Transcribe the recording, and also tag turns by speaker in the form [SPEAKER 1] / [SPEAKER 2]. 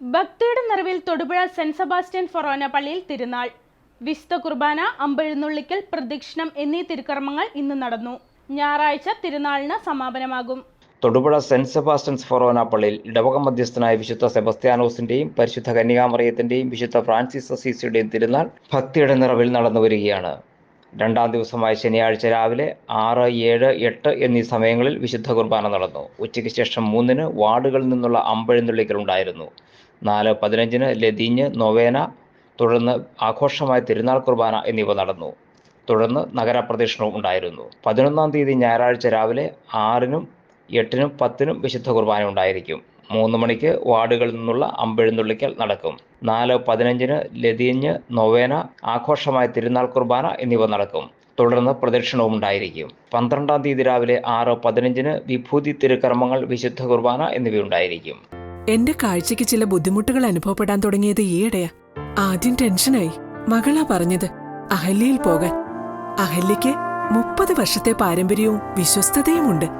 [SPEAKER 1] ഭക്തിയുടെ നിറവിൽ Thodupuzha saint Sebastian ഫൊറോന പള്ളിയിൽ തിരുനാൾ. വിശുദ്ധ കുർബാന അമ്പെഴുന്നള്ളിക്കൽ പ്രദക്ഷിണം എന്നീ തിരുക്കർമ്മങ്ങൾ ഇന്ന് നടന്നു. ഞായറാഴ്ച തിരുനാളിന് സമാപനമാകും.
[SPEAKER 2] തൊടുപുഴ സെന്റ് സെബാസ്റ്റ്യൻസ് ഫൊറോന പള്ളിയിൽ ഇടവക മധ്യസ്ഥനായ വിശുദ്ധ സെബസ്ത്യാനോസിന്റെയും പരിശുദ്ധ കന്യകാമറിയത്തിന്റെയും വിശുദ്ധ ഫ്രാൻസിസ് അസീസിയുടെയും തിരുനാൾ ഭക്തിയുടെ നിറവിൽ നടന്നു വരികയാണ് രണ്ടാം ദിവസമായ ശനിയാഴ്ച രാവിലെ ആറ് ഏഴ് എട്ട് എന്നീ സമയങ്ങളിൽ വിശുദ്ധ കുർബാന നടന്നു. ഉച്ചയ്ക്ക് ശേഷം മൂന്നിന് വാർഡുകളിൽ നിന്നുള്ള അമ്പെഴുന്നള്ളിക്കൽ ഉണ്ടായിരുന്നു നാല് പതിനഞ്ചിന് ലതീഞ്ഞ് നൊവേന തുടർന്ന് ആഘോഷമായ തിരുനാൾ കുർബാന എന്നിവ നടന്നു. തുടർന്ന് നഗരപ്രദക്ഷിണവും ഉണ്ടായിരുന്നു. പതിനൊന്നാം തീയതി ഞായറാഴ്ച രാവിലെ ആറിനും എട്ടിനും പത്തിനും വിശുദ്ധ കുർബാന ഉണ്ടായിരിക്കും. മൂന്ന് മണിക്ക് വാർഡുകളിൽ നിന്നുള്ള അമ്പെഴുന്നള്ളിക്കൽ നടക്കും. നാല് പതിനഞ്ചിന് ലതിയഞ്ഞ് നൊവേന ആഘോഷമായ തിരുനാൾ കുർബാന എന്നിവ നടക്കും. തുടർന്ന് പ്രദക്ഷിണവും ഉണ്ടായിരിക്കും. പന്ത്രണ്ടാം തീയതി രാവിലെ ആറ് പതിനഞ്ചിന് വിഭൂതി തിരുക്കർമ്മങ്ങൾ വിശുദ്ധ കുർബാന എന്നിവയുണ്ടായിരിക്കും.
[SPEAKER 3] എന്റെ കാഴ്ചക്ക് ചില ബുദ്ധിമുട്ടുകൾ അനുഭവപ്പെടാൻ തുടങ്ങിയത് ഈയിടെയാ. ആദ്യം ടെൻഷനായി. മകളാ പറഞ്ഞത് അഹല്യയിൽ പോകാൻ. അഹല്യയ്ക്ക് മുപ്പത് വർഷത്തെ പാരമ്പര്യവും വിശ്വസ്തതയുമുണ്ട്.